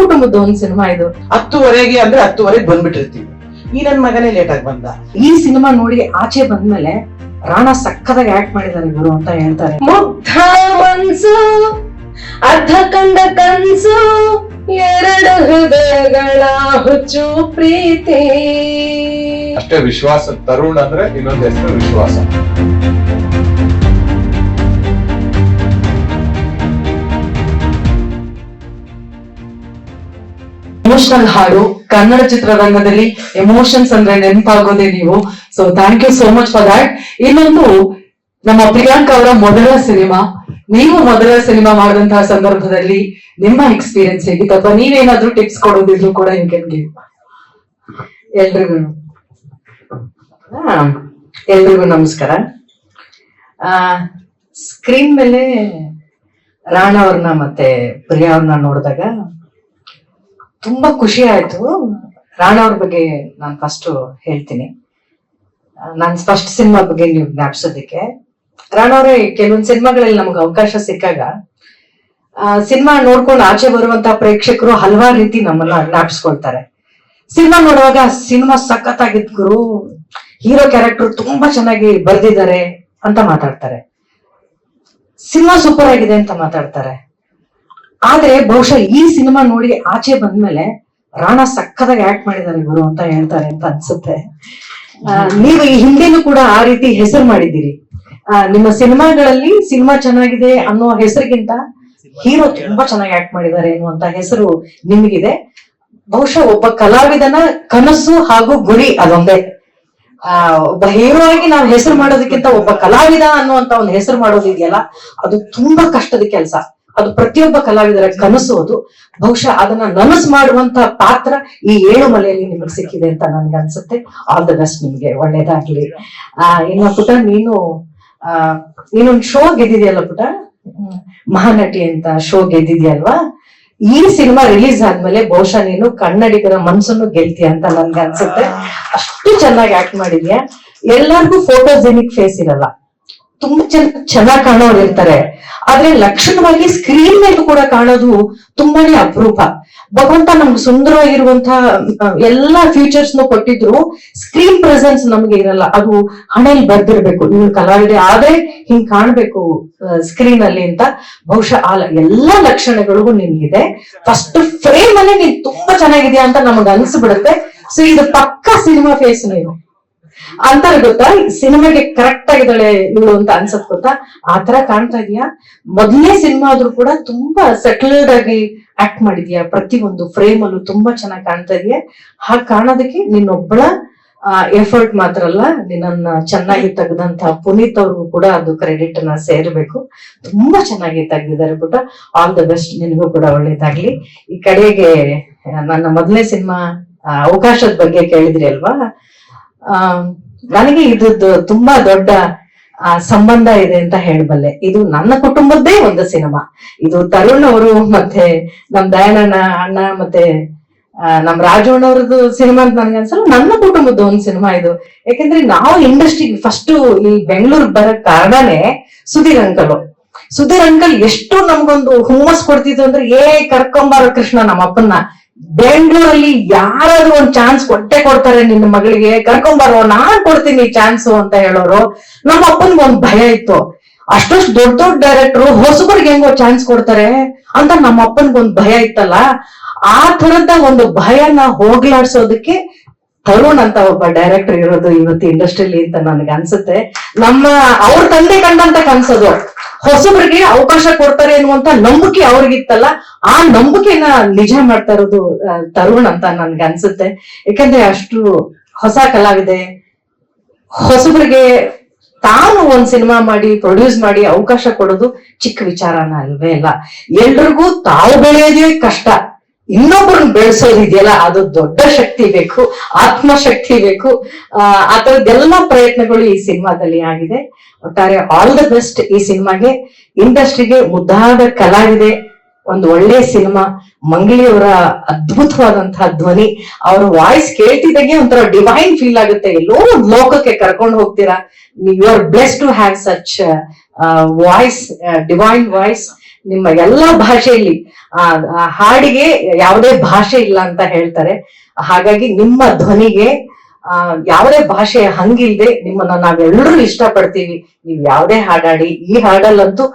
ಕುಟುಂಬದ ಒಂದ್ ಸಿನಿಮಾ ಇದು. ಹತ್ತುವರೆಗೆ ಅಂದ್ರೆ ಹತ್ತುವರೆಗೆ ಬಂದ್ಬಿಟ್ಟಿರ್ತೀವಿ. ಈ ನನ್ ಮಗನೇ ಲೇಟ್ ಆಗಿ ಬಂದ. ಈ ಸಿನಿಮಾ ನೋಡಿ ಆಚೆ ಬಂದ್ಮೇಲೆ ರಾಣಾ ಸಕ್ಕದಾಗಿ ಆಕ್ಟ್ ಮಾಡಿದ್ದಾರೆ ಇವರು ಅಂತ ಹೇಳ್ತಾರೆ. ಮುಗ್ಧ ಮನ್ಸು ಅರ್ಧ ಕಂಡ ಕನ್ಸು ಎರಡು ಹೃದಯಗಳ ಹುಚ್ಚು ಪ್ರೀತಿ. ಅಷ್ಟೇ ವಿಶ್ವಾಸ ತರುಣ್ ಅಂದ್ರೆ ಇನ್ನೊಂದು ಹೆಸರು ವಿಶ್ವಾಸ. ಎಮೋಷನಲ್ ಹಾಡು ಕನ್ನಡ ಚಿತ್ರರಂಗದಲ್ಲಿ ಎಮೋಷನ್ಸ್ ಅಂದ್ರೆ ನೆನಪಾಗೋದೇ ನೀವು. So thank you so much for that ಇನ್ನೊಂದು, ನಮ್ಮ ಪ್ರಿಯಾಂಕಾ ಅವರ ಮೊದಲ ಸಿನಿಮಾ. ನೀವು ಮೊದಲ ಸಿನಿಮಾ ಮಾಡಿದಂತಹ ಸಂದರ್ಭದಲ್ಲಿ ನಿಮ್ಮ ಎಕ್ಸ್ಪೀರಿಯನ್ಸ್ ಹೇಗಿತ್ತು? ಅಥವಾ ನೀವೇನಾದ್ರೂ ಟಿಪ್ಸ್ ಕೊಡೋದಿದ್ರು ಕೂಡ ಯು ಕ್ಯಾನ್ ಗಿವ್ ಎಲ್ರಿಗೂ ಎಲ್ರಿಗೂ ನಮಸ್ಕಾರ. ಸ್ಕ್ರೀನ್ ಮೇಲೆ ರಾಣಾ ಅವ್ರನ್ನ ಮತ್ತೆ ಪ್ರಿಯಾ ಅವ್ರನ್ನ ನೋಡಿದಾಗ ತುಂಬಾ ಖುಷಿ ಆಯ್ತು. ರಾಣ ಅವ್ರ ಬಗ್ಗೆ ನಾನು ಫಸ್ಟ್ ಹೇಳ್ತೀನಿ. ನಾನು ಫಸ್ಟ್ ಸಿನಿಮಾ ಬಗ್ಗೆ ನೀವು ಜ್ಞಾಪಿಸೋದಕ್ಕೆ. ರಾಣ ಅವರೇ, ಕೆಲವೊಂದು ಸಿನಿಮಾಗಳಲ್ಲಿ ನಮ್ಗೆ ಅವಕಾಶ ಸಿಕ್ಕಾಗ ಸಿನಿಮಾ ನೋಡ್ಕೊಂಡು ಆಚೆ ಬರುವಂತ ಪ್ರೇಕ್ಷಕರು ಹಲವಾರು ರೀತಿ ನಮ್ಮನ್ನ ಜ್ಞಾಪಿಸ್ಕೊಳ್ತಾರೆ. ಸಿನಿಮಾ ನೋಡುವಾಗ ಸಿನಿಮಾ ಸಖತ್ ಗುರು, ಹೀರೋ ಕ್ಯಾರೆಕ್ಟರ್ ತುಂಬಾ ಚೆನ್ನಾಗಿ ಬರ್ದಿದ್ದಾರೆ ಅಂತ ಮಾತಾಡ್ತಾರೆ. ಸಿನಿಮಾ ಸೂಪರ್ ಆಗಿದೆ ಅಂತ ಮಾತಾಡ್ತಾರೆ. ಆದ್ರೆ ಬಹುಶಃ ಈ ಸಿನಿಮಾ ನೋಡಿ ಆಚೆ ಬಂದ್ಮೇಲೆ ರಾಣಾ ಸಕ್ಕದಾಗಿ ಆಕ್ಟ್ ಮಾಡಿದ್ದಾರೆ ಗುರು ಅಂತ ಹೇಳ್ತಾರೆ ಅಂತ ಅನ್ಸುತ್ತೆ. ನೀವು ಈ ಹಿಂದೆನೂ ಕೂಡ ಆ ರೀತಿ ಹೆಸರು ಮಾಡಿದ್ದೀರಿ. ನಿಮ್ಮ ಸಿನಿಮಾಗಳಲ್ಲಿ ಸಿನಿಮಾ ಚೆನ್ನಾಗಿದೆ ಅನ್ನೋ ಹೆಸರಿಗಿಂತ ಹೀರೋ ತುಂಬಾ ಚೆನ್ನಾಗಿ ಆಕ್ಟ್ ಮಾಡಿದ್ದಾರೆ ಅನ್ನುವಂತ ಹೆಸರು ನಿಮಗಿದೆ. ಬಹುಶಃ ಒಬ್ಬ ಕಲಾವಿದನ ಕನಸು ಹಾಗೂ ಗುರಿ ಅದೊಂದೇ. ಆ, ಒಬ್ಬ ಹೀರೋ ಆಗಿ ನಾವು ಹೆಸರು ಮಾಡೋದಕ್ಕಿಂತ ಒಬ್ಬ ಕಲಾವಿದ ಅನ್ನುವಂತ ಒಂದು ಹೆಸರು ಮಾಡೋದಿದೆಯಲ್ಲ, ಅದು ತುಂಬಾ ಕಷ್ಟದ ಕೆಲಸ. ಅದು ಪ್ರತಿಯೊಬ್ಬ ಕಲಾವಿದರ ಕನಸು ಅದು. ಬಹುಶಃ ಅದನ್ನ ನನಸು ಮಾಡುವಂತ ಪಾತ್ರ ಈ ಏಳು ಮಲೆಯಲ್ಲಿ ನಿಮಗೆ ಸಿಕ್ಕಿದೆ ಅಂತ ನನ್ಗೆ ಅನ್ಸುತ್ತೆ. ಆಲ್ ದ ಬೆಸ್ಟ್ ನಿಮ್ಗೆ, ಒಳ್ಳೇದಾಗ್ಲಿ. ಆ, ಇನ್ನ ಪುಟ, ನೀನು, ಆ ನೀನೊಂದು ಶೋ ಗೆದ್ದಿದೆಯಲ್ಲ ಪುಟ? ಮಹಾನಟಿ ಅಂತ ಶೋ ಗೆದ್ದಿದ್ಯಲ್ವಾ? ಈ ಸಿನಿಮಾ ರಿಲೀಸ್ ಆದ್ಮೇಲೆ ಬಹುಶಃ ನೀನು ಕನ್ನಡಿಗರ ಮನ್ಸನ್ನು ಗೆಲ್ತೀಯ ಅಂತ ನನ್ಗೆ ಅನ್ಸುತ್ತೆ. ಅಷ್ಟು ಚೆನ್ನಾಗಿ ಆಕ್ಟ್ ಮಾಡಿದ್ಯಾ? ಎಲ್ಲರಿಗೂ ಫೋಟೋಜೆನಿಕ್ ಫೇಸ್ ಇರಲ್ಲ. ತುಂಬಾ ಜನ ಚೆನ್ನಾಗಿ ಕಾಣೋರು ಇರ್ತಾರೆ. ಆದ್ರೆ ಲಕ್ಷಣವಾಗಿ ಸ್ಕ್ರೀನ್ ಮೇಲೂ ಕೂಡ ಕಾಣೋದು ತುಂಬಾನೇ ಅಪರೂಪ. ಭಗವಂತ ನಮ್ಗೆ ಸುಂದರವಾಗಿರುವಂತಹ ಎಲ್ಲಾ ಫೀಚರ್ಸ್ ನು ಕೊಟ್ಟಿದ್ರು ಸ್ಕ್ರೀನ್ ಪ್ರೆಸೆನ್ಸ್ ನಮ್ಗೆ ಇರಲ್ಲ. ಅದು ಹಣೆಯಲ್ಲಿ ಬರ್ದಿರ್ಬೇಕು. ನೀವು ಕಲಾವಿದೆ ಆದ್ರೆ ಹಿಂಗ್ ಕಾಣ್ಬೇಕು ಸ್ಕ್ರೀನ್ ಅಲ್ಲಿ ಅಂತ. ಬಹುಶಃ ಆ ಎಲ್ಲಾ ಲಕ್ಷಣಗಳಿಗೂ ನಿನ್ಗಿದೆ ಫಸ್ಟ್ ಫ್ರೇಮ್ ಅಲ್ಲಿ ನೀನ್ ತುಂಬಾ ಚೆನ್ನಾಗಿದ್ಯಾ ಅಂತ ನಮಗ್ ಅನ್ಸ್ಬಿಡುತ್ತೆ. ಸೊ ಇದು ಪಕ್ಕಾ ಸಿನಿಮಾ ಫೇಸ್ ನೀನು ಅಂತಾರೆ ಗೊತ್ತಾ? ಸಿನಿಮಾಗೆ ಕರೆಕ್ಟ್ ಆಗಿದ್ದಾಳೆ ಇವಳು ಅಂತ ಅನ್ಸತ್ ಗೊತ್ತಾ? ಆತರ ತರ ಕಾಣ್ತಾ ಇದೀಯಾ? ಮೊದಲನೇ ಸಿನಿಮಾ ಆದ್ರೂ ಕೂಡ ತುಂಬಾ ಸೆಟಲ್ಡ್ ಆಗಿ ಆಕ್ಟ್ ಮಾಡಿದ್ಯಾ? ಪ್ರತಿ ಒಂದು ಫ್ರೇಮ್ ಅಲ್ಲೂ ತುಂಬಾ ಚೆನ್ನಾಗಿ ಕಾಣ್ತಾ ಇದೆಯಾ? ಹಾಗೆ ಕಾಣೋದಕ್ಕೆ ನಿನ್ನೊಬ್ಬಳ ಎಫರ್ಟ್ ಮಾತ್ರ ಅಲ್ಲ ನಿನ್ನ ಚೆನ್ನಾಗಿ ತೆಗೆದಂತ ಪುನೀತ್ ಅವ್ರಿಗೂ ಕೂಡ ಅದು ಕ್ರೆಡಿಟ್ ಅನ್ನ ಸೇರ್ಬೇಕು. ತುಂಬಾ ಚೆನ್ನಾಗಿ ತೆಗ್ದಿದ್ದಾರೆ ಪುಟ ಆಲ್ ದ ಬೆಸ್ಟ್ ನಿನಗೂ ಕೂಡ ಒಳ್ಳೇದಾಗ್ಲಿ. ಈ ಕಡೆಗೆ, ನನ್ನ ಮೊದಲನೇ ಸಿನಿಮಾ ಅವಕಾಶದ ಬಗ್ಗೆ ಕೇಳಿದ್ರಿ ಅಲ್ವಾ? ಆ ನನಗೆ ಇದ್ರದ್ದು ತುಂಬಾ ದೊಡ್ಡ ಸಂಬಂಧ ಇದೆ ಅಂತ ಹೇಳಬಲ್ಲೆ. ಇದು ನನ್ನ ಕುಟುಂಬದ್ದೇ ಒಂದು ಸಿನಿಮಾ. ಇದು ತರುಣ್ ಅವರು ಮತ್ತೆ ನಮ್ ದಯಾನಣ್ಣ ಅಣ್ಣ ಮತ್ತೆ ನಮ್ ರಾಜಣ್ಣವ್ರದ್ದು ಸಿನಿಮಾ ಅಂತ ನನ್ಗೆ ಅನ್ಸಲ್ಲ, ನನ್ನ ಕುಟುಂಬದ ಒಂದು ಸಿನಿಮಾ ಇದು. ಯಾಕಂದ್ರೆ ನಾವು ಇಂಡಸ್ಟ್ರಿಗೆ ಫಸ್ಟ್ ಈ ಬೆಂಗಳೂರ್ ಬರಕ್ ಕಾರಣನೇ ಸುಧೀರ್ ಅಂಕಲ್. ಸುಧೀರ್ ಅಂಕಲ್ ಎಷ್ಟು ನಮ್ಗೊಂದು ಹುಮ್ಮಸ್ ಕೊಡ್ತಿದ್ರು ಅಂದ್ರೆ, ಏ, ಕರ್ಕೊಂಬಾರ ಕೃಷ್ಣ ನಮ್ಮ ಅಪ್ಪನ್ನ ಬೆಂಗಳೂರಲ್ಲಿ ಯಾರಾದ್ರೂ ಒಂದ್ ಚಾನ್ಸ್ ಕೊಟ್ಟೆ ಕೊಡ್ತಾರೆ ನಿನ್ನ ಮಗಳಿಗೆ ಕರ್ಕೊಂಬರೋ ನಾನ್ ಕೊಡ್ತೀನಿ ಚಾನ್ಸ್ ಅಂತ ಹೇಳೋರು, ನಮ್ಮ ಅಪ್ಪನ್ಗೆ ಒಂದ್ ಭಯ ಇತ್ತು. ಅಷ್ಟೊಷ್ಟು ದೊಡ್ಡ ದೊಡ್ಡ ಡೈರೆಕ್ಟರ್ ಹೊಸಬರಿಗೆ ಹೆಂಗೋ ಚಾನ್ಸ್ ಕೊಡ್ತಾರೆ ಅಂತ ನಮ್ಮ ಅಪ್ಪನ್ಗೆ ಒಂದ್ ಭಯ ಇತ್ತಲ್ಲ? ಆ ತರದ ಒಂದು ಭಯನ ಹೋಗ್ಲಾಡ್ಸೋದಕ್ಕೆ ತರುಣ್ ಅಂತ ಒಬ್ಬ ಡೈರೆಕ್ಟರ್ ಇರೋದು ಇವತ್ತು ಇಂಡಸ್ಟ್ರಿಲಿ ಅಂತ ನನಗೆ ಅನ್ಸುತ್ತೆ. ನಮ್ಮ ಅವ್ರ ತಂದೆ ಕಂಡಂತ ಕನ್ಸೋದು ಹೊಸಬ್ರಿಗೆ ಅವಕಾಶ ಕೊಡ್ತಾರೆ ಅನ್ನುವಂತ ನಂಬಿಕೆ ಅವ್ರಿಗಿತ್ತಲ್ಲ, ಆ ನಂಬಿಕೆನ ನಿಜ ಮಾಡ್ತಾ ಇರೋದು ತರುಣ್ ಅಂತ ನನ್ಗೆ ಅನ್ಸುತ್ತೆ. ಯಾಕಂದ್ರೆ ಅಷ್ಟು ಹೊಸ ಕಲಾವಿದೆ. ಹೊಸಬ್ರಿಗೆ ತಾನು ಒಂದ್ ಸಿನಿಮಾ ಮಾಡಿ ಪ್ರೊಡ್ಯೂಸ್ ಮಾಡಿ ಅವಕಾಶ ಕೊಡೋದು ಚಿಕ್ಕ ವಿಚಾರನ ಅಲ್ವೇ ಅಲ್ಲ. ಎಲ್ರಿಗೂ ತಾವು ಬೆಳೆಯೋದೇ ಕಷ್ಟ. ಇನ್ನೊಬ್ಬರನ್ನ ಬೆಳೆಸೋದಿದೆಯಲ್ಲ, ಅದು ದೊಡ್ಡ ಶಕ್ತಿ ಬೇಕು, ಆತ್ಮಶಕ್ತಿ ಬೇಕು. ಆ ತರದ್ದೆಲ್ಲ ಪ್ರಯತ್ನಗಳು ಈ ಸಿನಿಮಾದಲ್ಲಿ ಆಗಿದೆ. ಒಟ್ಟಾರೆ ಆಲ್ ದ ಬೆಸ್ಟ್ ಈ ಸಿನಿಮಾಗೆ. ಇಂಡಸ್ಟ್ರಿಗೆ ಮುದ್ದಾದ ಕಲಾವಿದೆ, ಒಂದು ಒಳ್ಳೆ ಸಿನಿಮಾ. ಮಂಗಳಿಯವರ ಅದ್ಭುತವಾದಂತಹ ಧ್ವನಿ. ಅವರ ವಾಯ್ಸ್ ಕೇಳ್ತಿದ್ದಾಗೆ ಒಂಥರ ಡಿವೈನ್ ಫೀಲ್ ಆಗುತ್ತೆ. ಎಲ್ಲೋ ಲೋಕಕ್ಕೆ ಕರ್ಕೊಂಡು ಹೋಗ್ತೀರಾ? You are bless to have such voice divine voice ನಿಮ್ಮ ಎಲ್ಲಾ ಭಾಷೆಯಲ್ಲಿ, ಆ ಹಾಡಿಗೆ ಯಾವುದೇ ಭಾಷೆ ಇಲ್ಲ ಅಂತ ಹೇಳ್ತಾರೆ. ಹಾಗಾಗಿ ನಿಮ್ಮ ಧ್ವನಿಗೆ, ಆ, ಯಾವುದೇ ಭಾಷೆ ಹಂಗಿಲ್ದೆ ನಿಮ್ಮನ್ನ ನಾವೆಲ್ಲರೂ ಇಷ್ಟಪಡ್ತೀವಿ. ನೀವು ಯಾವುದೇ ಹಾಡಾಡಿ, ಈ ಹಾಡಲ್ಲಂತೂ